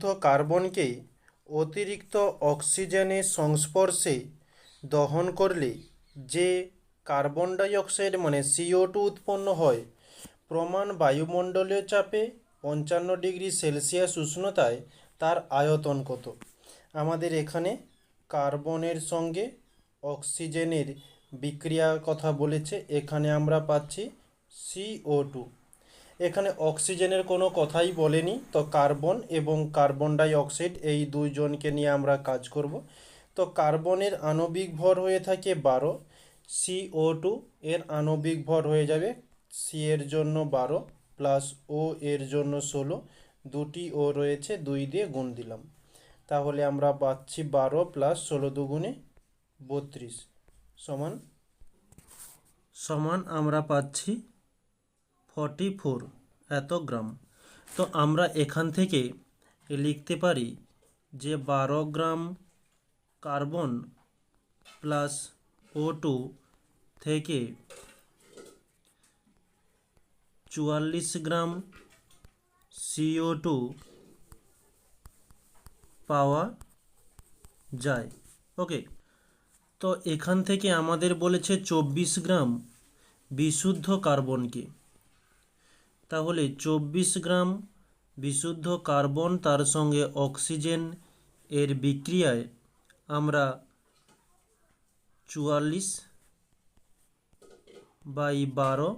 বিশুদ্ধ কার্বনকে অতিরিক্ত অক্সিজেনের সংস্পর্শে দহন করলে যে কার্বন ডাই অক্সাইড মানে সিও টু উৎপন্ন হয়, প্রমাণ বায়ুমণ্ডলীয় চাপে পঞ্চান্ন ডিগ্রি সেলসিয়াস উষ্ণতায় তার আয়তন কত? আমাদের এখানে কার্বনের সঙ্গে অক্সিজেনের বিক্রিয়ার কথা বলেছে, এখানে আমরা পাচ্ছি সিও টু। এখানে অক্সিজেনের কোনো কথাই বলেনি। তো কার্বন এবং কার্বন ডাই অক্সাইড এই দুইজনকে নিয়ে আমরা কাজ করব। তো কার্বনের আণবিক ভর হয়ে থাকে বারো সিও টু এর আণবিক ভর হয়ে যাবে সি এর জন্য বারো প্লাস ও এর জন্য ষোলো। দুটি ও রয়েছে, দুই দিয়ে গুণ দিলাম। তাহলে আমরা পাচ্ছি বারো প্লাস ষোলো দুগুণে বত্রিশ। সমান? সমান আমরা পাচ্ছি ফর্টি ফোর এত গ্রাম। তো আমরা এখান থেকে লিখতে পারি যে বারো gram carbon plus O two থেকে চুয়াল্লিশ গ্রাম সিও টু পাওয়া যায়। ওকে, তো এখান থেকে আমাদের বলেছে চব্বিশ গ্রাম বিশুদ্ধ কার্বনকে তাহলে চব্বিশ গ্রাম বিশুদ্ধ কার্বন তার সঙ্গে অক্সিজেন এর বিক্রিয়ায় আমরা চুয়াল্লিশ বাই বারো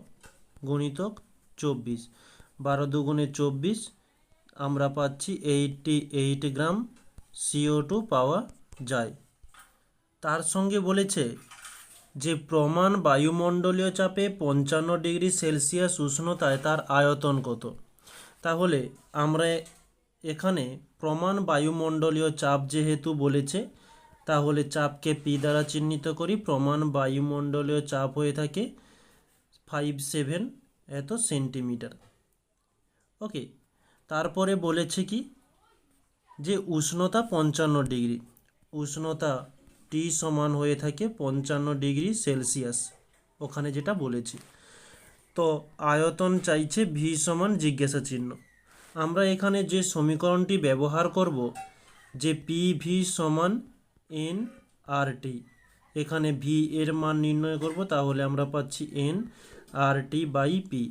গুণিতক চব্বিশ। বারো দুগুণে চব্বিশ আমরা পাচ্ছি এইটটি এইট গ্রাম সিও টু পাওয়া যায়। তার সঙ্গে বলেছে যে প্রমাণ বায়ুমণ্ডলীয় চাপে পঞ্চান্ন ডিগ্রি সেলসিয়াস উষ্ণতায় তার আয়তন কত? তাহলে আমরা এখানে প্রমাণ বায়ুমণ্ডলীয় চাপ যেহেতু বলেছে, তাহলে চাপকে পি দ্বারা চিহ্নিত করি। প্রমাণ বায়ুমণ্ডলীয় চাপ হয়ে থাকে ফাইভ সেভেন এত সেন্টিমিটার ওকে তারপরে বলেছে কি? যে উষ্ণতা পঞ্চান্ন ডিগ্রি। উষ্ণতা টি সমান হয়ে থাকে পঞ্চান্ন ডিগ্রি সেলসিয়াস, ওখানে যেটা বলেছি। তো আয়তন চাইছে ভি সমান জিজ্ঞাসা চিহ্ন। আমরা এখানে যে সমীকরণটি ব্যবহার করব, যে পি ভি সমান এন আর টি এখানে ভি এর মান নির্ণয় করব, তাহলে আমরা পাচ্ছি N R T by P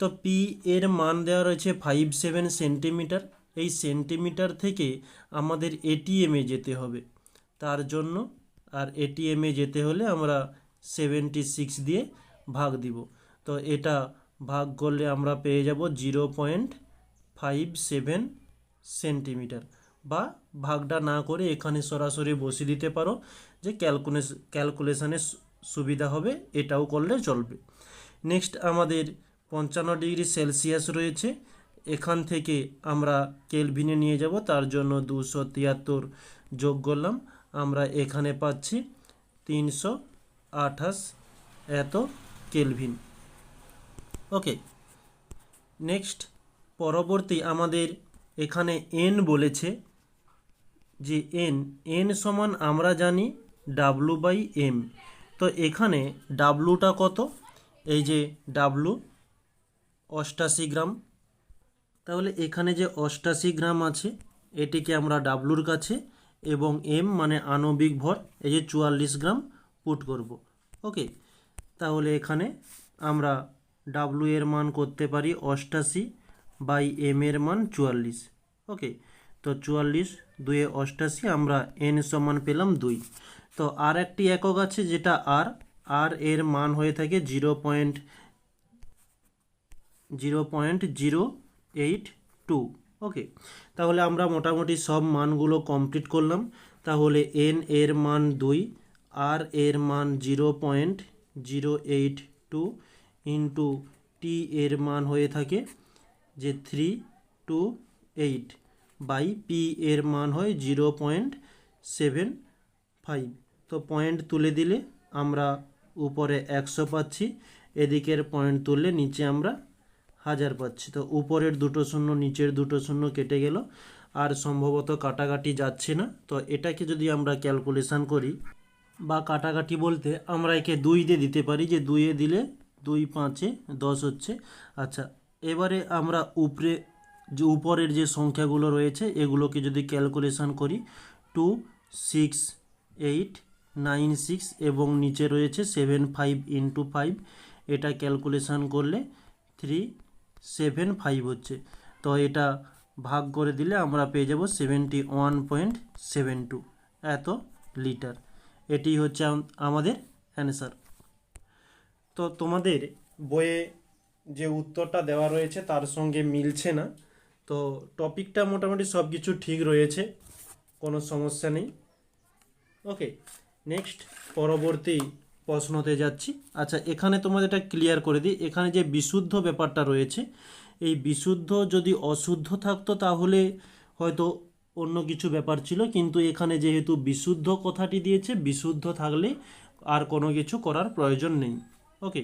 তো পি এর মান দেওয়া রয়েছে ফাইভ সেভেন সেন্টিমিটার এই সেন্টিমিটার থেকে আমাদের এটিএমে যেতে হবে। তার জন্য আর এটিএমে যেতে হলে আমরা সেভেন্টি সিক্স দিয়ে ভাগ দিব। তো এটা ভাগ করলে আমরা পেয়ে যাব zero point five seven centimetre বা ভাগটা না করে এখানে সরাসরি বসিয়ে দিতে পারো যে ক্যালকুলেস ক্যালকুলেশনের সুবিধা হবে, এটাও করলে চলবে। নেক্সট আমাদের পঞ্চান্ন ডিগ্রি সেলসিয়াস রয়েছে। এখান থেকে আমরা কেলভিনে নিয়ে যাব, তার জন্য দুশো তিয়াত্তর যোগ করলাম। আমরা এখানে পাচ্ছি তিনশো আঠাশ এত কেলভিন। ওকে, নেক্সট, পরবর্তী আমাদের এখানে এন বলেছে যে এন এন সমান আমরা জানি ডাব্লু বাই এম তো এখানে ডাব্লুটা কত? এই যে ডাব্লু অষ্টাশি গ্রাম তাহলে এখানে যে অষ্টাশি গ্রাম আছে, এটিকে আমরা ডাব্লুর কাছে এবং এম মানে আণবিক ভর, এই যে চুয়াল্লিশ গ্রাম পুট করব। ওকে, তাহলে এখানে আমরা ডাব্লু এর মান করতে পারি অষ্টাশি বাই এম এর মান চুয়াল্লিশ। ওকে, তো চুয়াল্লিশ দুয়ে অষ্টাশি, আমরা এন সমান পেলাম দুই। তো আর একটি একক আছে যেটা আর আর এর মান হয়ে থাকে zero point zero point zero eight two. Okay তাহলে আমরা মোটামুটি সব মানগুলো কমপ্লিট করলাম। তাহলে এন এর মান দুই আর এর মান zero point zero eight two into T এর মান হয়ে থাকে যে three two eight by P এর মান হয় জিরো পয়েন্ট সেভেন ফাইভ তো পয়েন্ট তুলে দিলে আমরা উপরে একশো পাচ্ছি, এদিকের পয়েন্ট তুললে নিচে আমরা হাজার পাচ্ছি। তো উপরের দুটো শূন্য, নিচের দুটো শূন্য কেটে গেল। আর সম্ভবত কাটাকাটি যাচ্ছে না। তো এটাকে যদি আমরা ক্যালকুলেশান করি, বা কাটাকাটি বলতে আমরা একে দুই দিয়ে দিতে পারি যে দুইয়ে দিলে দুই পাঁচে দশ হচ্ছে। আচ্ছা এবারে আমরা উপরে যে উপরের যে সংখ্যাগুলো রয়েছে, এগুলোকে যদি ক্যালকুলেশান করি, two, six, eight, nine, six এবং নিচে রয়েছে সেভেন, ফাইভ ইন্টু ফাইভ। এটা ক্যালকুলেশান করলে থ্রি সেভেন ফাইভ হচ্ছে। তো এটা ভাগ করে দিলে আমরা পেয়ে যাব seventy one point seven two এত লিটার। এটি হচ্ছে আম- আমাদের অ্যান্সার তো তোমাদের বইয়ে যে উত্তরটা দেওয়া রয়েছে তার সঙ্গে মিলছে না। তো টপিকটা মোটামুটি সব কিছু ঠিক রয়েছে। কোনো সমস্যা নেই। ওকে নেক্সট পরবর্তী প্রশ্নতে যাচ্ছি। আচ্ছা এখানে তোমাদের এটা ক্লিয়ার করে দিই। এখানে যে বিশুদ্ধ ব্যাপারটা রয়েছে, এই বিশুদ্ধ যদি অশুদ্ধ থাকতো তাহলে হয়তো অন্য কিছু ব্যাপার ছিল, কিন্তু এখানে যেহেতু বিশুদ্ধ কথাটি দিয়েছে, বিশুদ্ধ থাকলে আর কোনো কিছু করার প্রয়োজন নেই। ওকে